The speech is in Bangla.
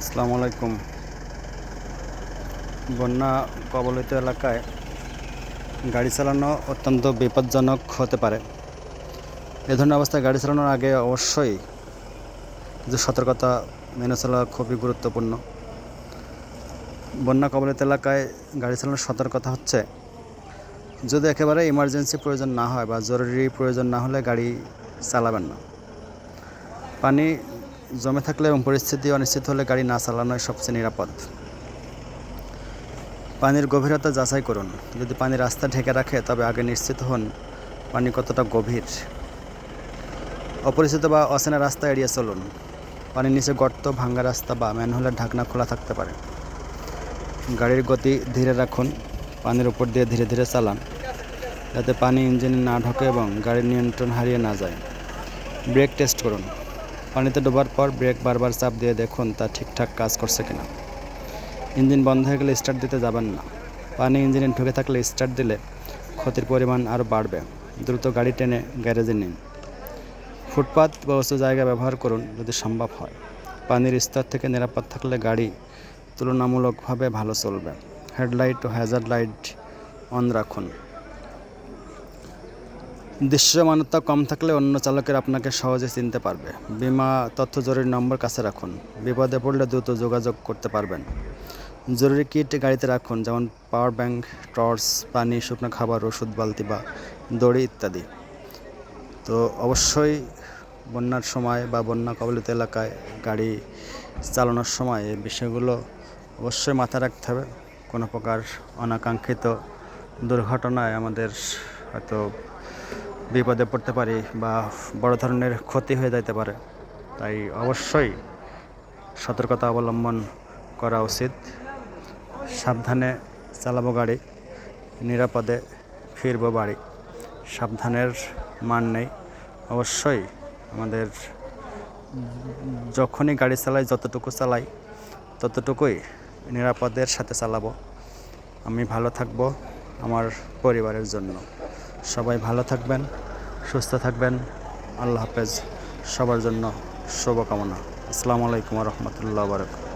আসসালামু আলাইকুম। বন্যা কবলিত এলাকায় গাড়ি চালানো অত্যন্ত বিপজ্জনক হতে পারে। এ ধরনের অবস্থায় গাড়ি চালানোর আগে অবশ্যই কিছু সতর্কতা মেনে চলা খুবই গুরুত্বপূর্ণ। বন্যা কবলিত এলাকায় গাড়ি চালানোর সতর্কতা হচ্ছে, যদি একেবারে ইমার্জেন্সি প্রয়োজন না হয় বা জরুরি প্রয়োজন না হলে গাড়ি চালাবেন না। পানি জমে থাকলে এবং পরিস্থিতি অনিশ্চিত হলে গাড়ি না চালানোই সবচেয়ে নিরাপদ। পানির গভীরতা যাচাই করুন। যদি পানি রাস্তা ঢেকে রাখে, তবে আগে নিশ্চিত হন পানি কতটা গভীর। অপরিচিত বা অচেনা রাস্তা এড়িয়ে চলুন। পানির নিচে গর্ত, ভাঙ্গা রাস্তা বা ম্যানহোলের ঢাকনা খোলা থাকতে পারে। গাড়ির গতি ধীরে রাখুন। পানির উপর দিয়ে ধীরে ধীরে চালান। যাতে পানি ইঞ্জিনে না ঢোকে এবং গাড়ির নিয়ন্ত্রণ হারিয়ে না যায়। ব্রেক টেস্ট করুন। পানিতে ডোবার পর ব্রেক বারবার চাপ দিয়ে দেখুন তা ঠিকঠাক কাজ করছে কিনা। ইঞ্জিন বন্ধ হয়ে গেলে স্টার্ট দিতে যাবেন না। পানি ইঞ্জিনে ঢুকে থাকলে স্টার্ট দিলে ক্ষতির পরিমাণ আরও বাড়বে। দ্রুত গাড়ি টেনে গ্যারেজে নিন। ফুটপাত বা উঁচু জায়গা ব্যবহার করুন যদি সম্ভব হয়। পানির স্তর থেকে নিরাপদ থাকলে গাড়ি তুলনামূলকভাবে ভালো চলবে। হেডলাইট ও হ্যাজার্ড লাইট অন রাখুন। দৃশ্যমানতা কম থাকলে অন্য চালকের আপনাকে সহজে চিনতে পারবে। বিমা তথ্য জরুরি নম্বর কাছে রাখুন। বিপদে পড়লে দ্রুত যোগাযোগ করতে পারবেন। জরুরি কিট গাড়িতে রাখুন, যেমন পাওয়ার ব্যাংক, টর্চ, পানি, শুকনো খাবার, ওষুধ, বালতি বা দড়ি ইত্যাদি। তো অবশ্যই বন্যার সময় বা বন্যা কবলিত এলাকায় গাড়ি চালানোর সময় এই বিষয়গুলো অবশ্যই মাথায় রাখতে হবে। কোনো প্রকার অনাকাঙ্ক্ষিত দুর্ঘটনায় আমাদের হয়তো বিপদে পড়তে পারি বা বড় ধরনের ক্ষতি হয়ে যাইতে পারে। তাই অবশ্যই সতর্কতা অবলম্বন করা উচিত। সাবধানে চালাবো গাড়ি, নিরাপদে ফিরবো বাড়ি। সাবধানের মান নেই। অবশ্যই আমাদের যখনই গাড়ি চালাই, যতটুকু চালাই, ততটুকুই নিরাপদের সাথে চালাবো। আমি ভালো থাকব আমার পরিবারের জন্য। সবাই ভালো থাকবেন সুস্থ থাকবেন। আল্লাহ হাফেজ। সবার জন্য শুভকামনা। আসসালামু আলাইকুম রহমতুল্লাহ বারকাত